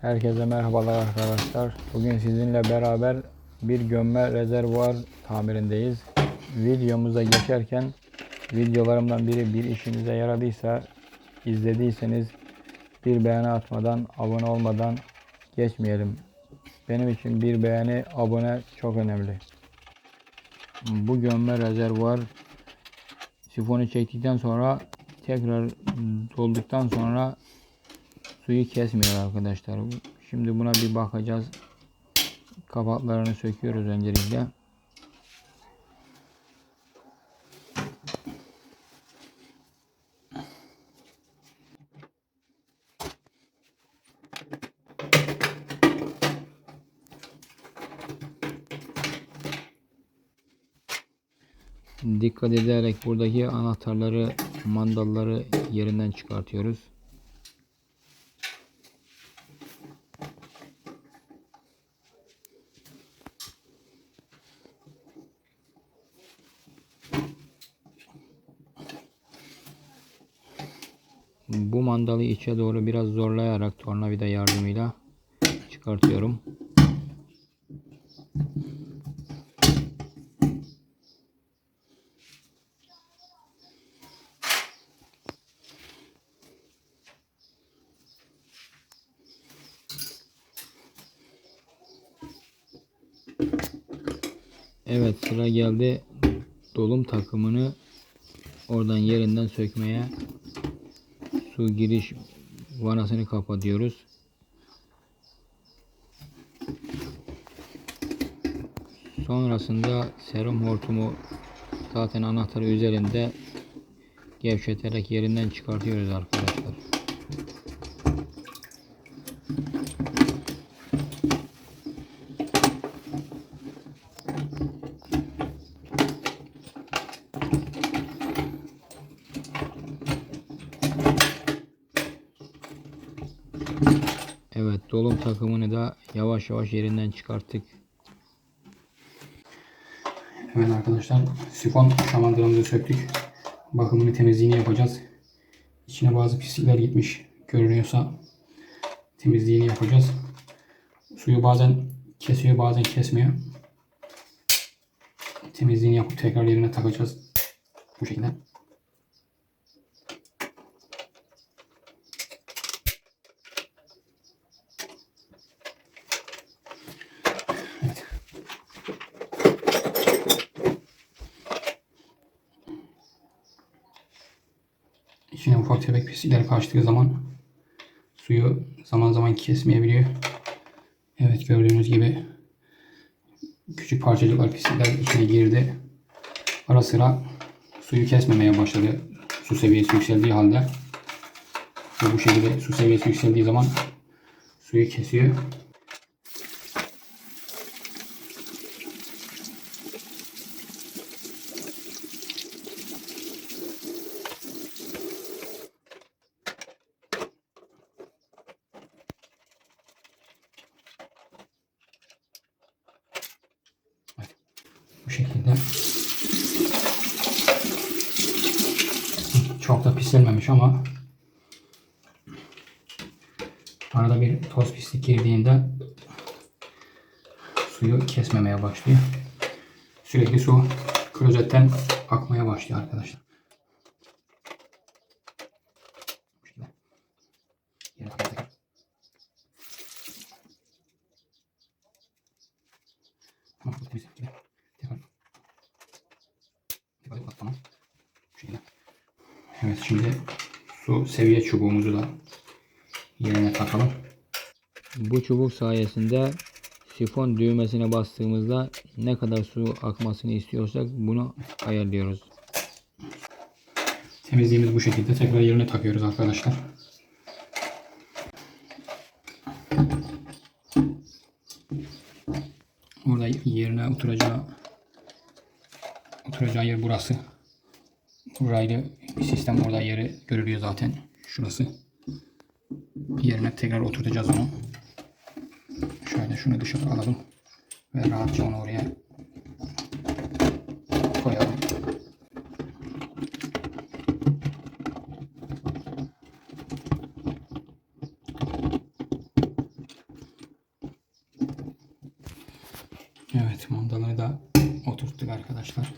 Herkese merhabalar arkadaşlar. Bugün sizinle beraber bir gömme rezervuar tamirindeyiz. Videomuza geçerken videolarımdan biri bir işinize yaradıysa izlediyseniz bir beğeni atmadan, abone olmadan geçmeyelim. Benim için bir beğeni, abone çok önemli. Bu gömme rezervuar sifonu çektikten sonra tekrar dolduktan sonra suyu kesmiyor arkadaşlar. Şimdi buna bir bakacağız. Kapaklarını söküyoruz öncelikle. Dikkat ederek buradaki anahtarları, mandalları yerinden çıkartıyoruz. Bu mandalı içe doğru biraz zorlayarak tornavida yardımıyla çıkartıyorum. Evet sıra geldi dolum takımını oradan yerinden sökmeye su giriş vanasını kapatıyoruz. Sonrasında serum hortumu zaten anahtarı üzerinde gevşeterek yerinden çıkartıyoruz arkadaşlar. Dolum takımını da yavaş yavaş yerinden çıkarttık. Evet arkadaşlar sifon şamandırımızı söktük. Bakımını temizliğini yapacağız. İçine bazı pislikler gitmiş görünüyorsa temizliğini yapacağız. Suyu bazen kesiyor bazen kesmiyor. Temizliğini yapıp tekrar yerine takacağız. Bu şekilde. İçine ufak tefek pislikler kaçtığı zaman suyu zaman zaman kesmeyebiliyor. Evet gördüğünüz gibi küçük parçacıklar pislikler içine girdi. Ara sıra suyu kesmemeye başladı. Su seviyesi yükseldiği halde. Ve bu şekilde su seviyesi yükseldiği zaman suyu kesiyor. Şekilde. Çok da pislenmemiş ama arada bir toz pislik girdiğinde suyu kesmemeye başlıyor. Sürekli su klozetten akmaya başlıyor arkadaşlar. Bu şekilde. Yere takıyoruz. Tamam, bu temiz. Gibi. Tekrar. Tekrar bak tamam. Bu şekilde. Evet şimdi su seviye çubuğumuzu da yerine takalım. Bu çubuk sayesinde sifon düğmesine bastığımızda ne kadar su akmasını istiyorsak bunu ayarlıyoruz. Temizliğimiz bu şekilde. Tekrar yerine takıyoruz arkadaşlar. Orada yerine oturacağı oturacağı yer burası. Burayla bir sistem orada yeri görülüyor zaten. Şurası. Yerine tekrar oturtacağız onu. Şöyle şunu dışarı alalım. Ve rahatça onu oraya koyalım. Evet mandaları da oturttuk arkadaşlar.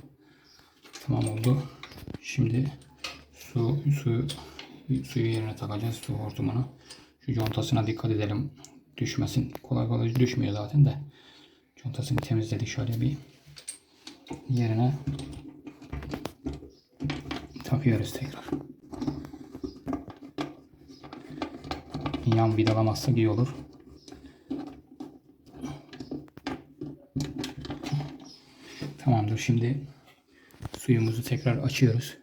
Tamam oldu. Şimdi su, su suyu yerine takacağız su hortumunu. Şu contasına dikkat edelim. Düşmesin. Kolay kolay düşmüyor zaten de. Contasını temizledik şöyle bir yerine takıyoruz tekrar. Yan vidalamazsak iyi olur. Tamamdır. Şimdi suyumuzu tekrar açıyoruz.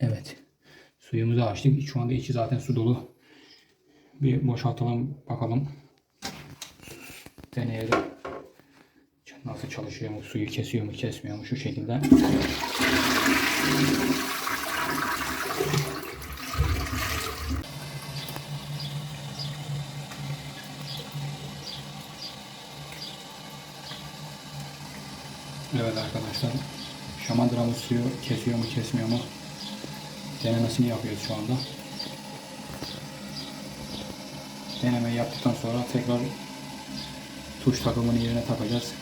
Evet. Suyumuzu açtık. Şu anda içi zaten su dolu. Bir boşaltalım bakalım. Deneyelim. Nasıl çalışıyor mu? Suyu kesiyor mu? Kesmiyor mu? Şu şekilde. Evet arkadaşlar. Şamandramız suyu kesiyor mu kesmiyor mu? Denemesini yapıyoruz şu anda. Denemeyi yaptıktan sonra tekrar tuş takımını yerine takacağız.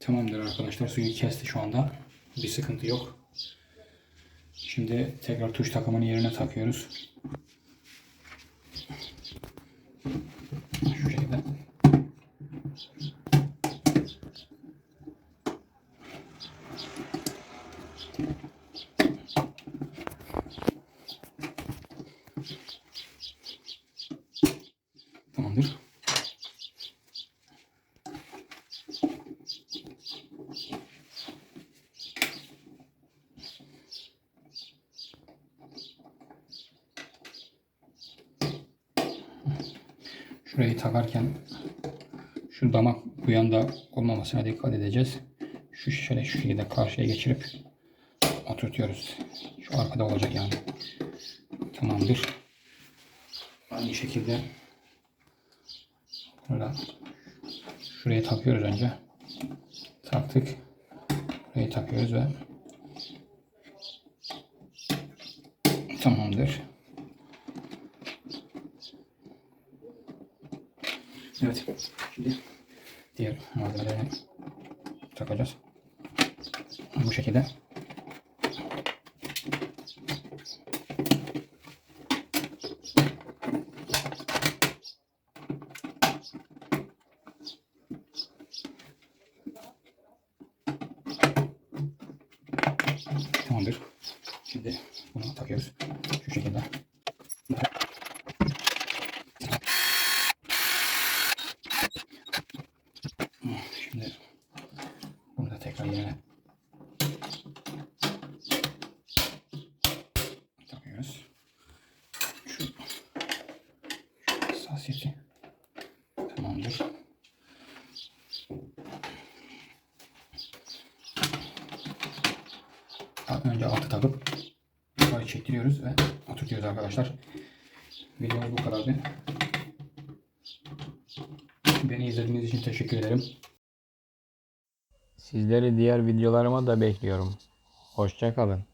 Tamamdır arkadaşlar. Suyu kesti şu anda. Bir sıkıntı yok. Şimdi tekrar tuş takımını yerine takıyoruz. Şu şekilde. Tamamdır. Şurayı takarken şu damak bu yanda olmamasına dikkat edeceğiz. Şu şöyle şu şekilde karşıya geçirip oturtuyoruz. Şu arkada olacak yani. Tamamdır. Aynı şekilde burada şuraya takıyoruz önce. Taktık. Burayı takıyoruz ve tamamdır. Evet. Şimdi diğer malzemeleri takacağız. Bu şekilde. Tamamdır. Şimdi bunu takıyoruz. Şu şekilde. Şimdi bunu da tekrar yerine takıyoruz. Şu, şu hassasiyeti tamamdır. Önce altı takıp yukarı çektiriyoruz ve oturtuyoruz arkadaşlar. Videomuz bu kadardı. Beni izlediğiniz için teşekkür ederim. Sizleri diğer videolarıma da bekliyorum. Hoşça kalın.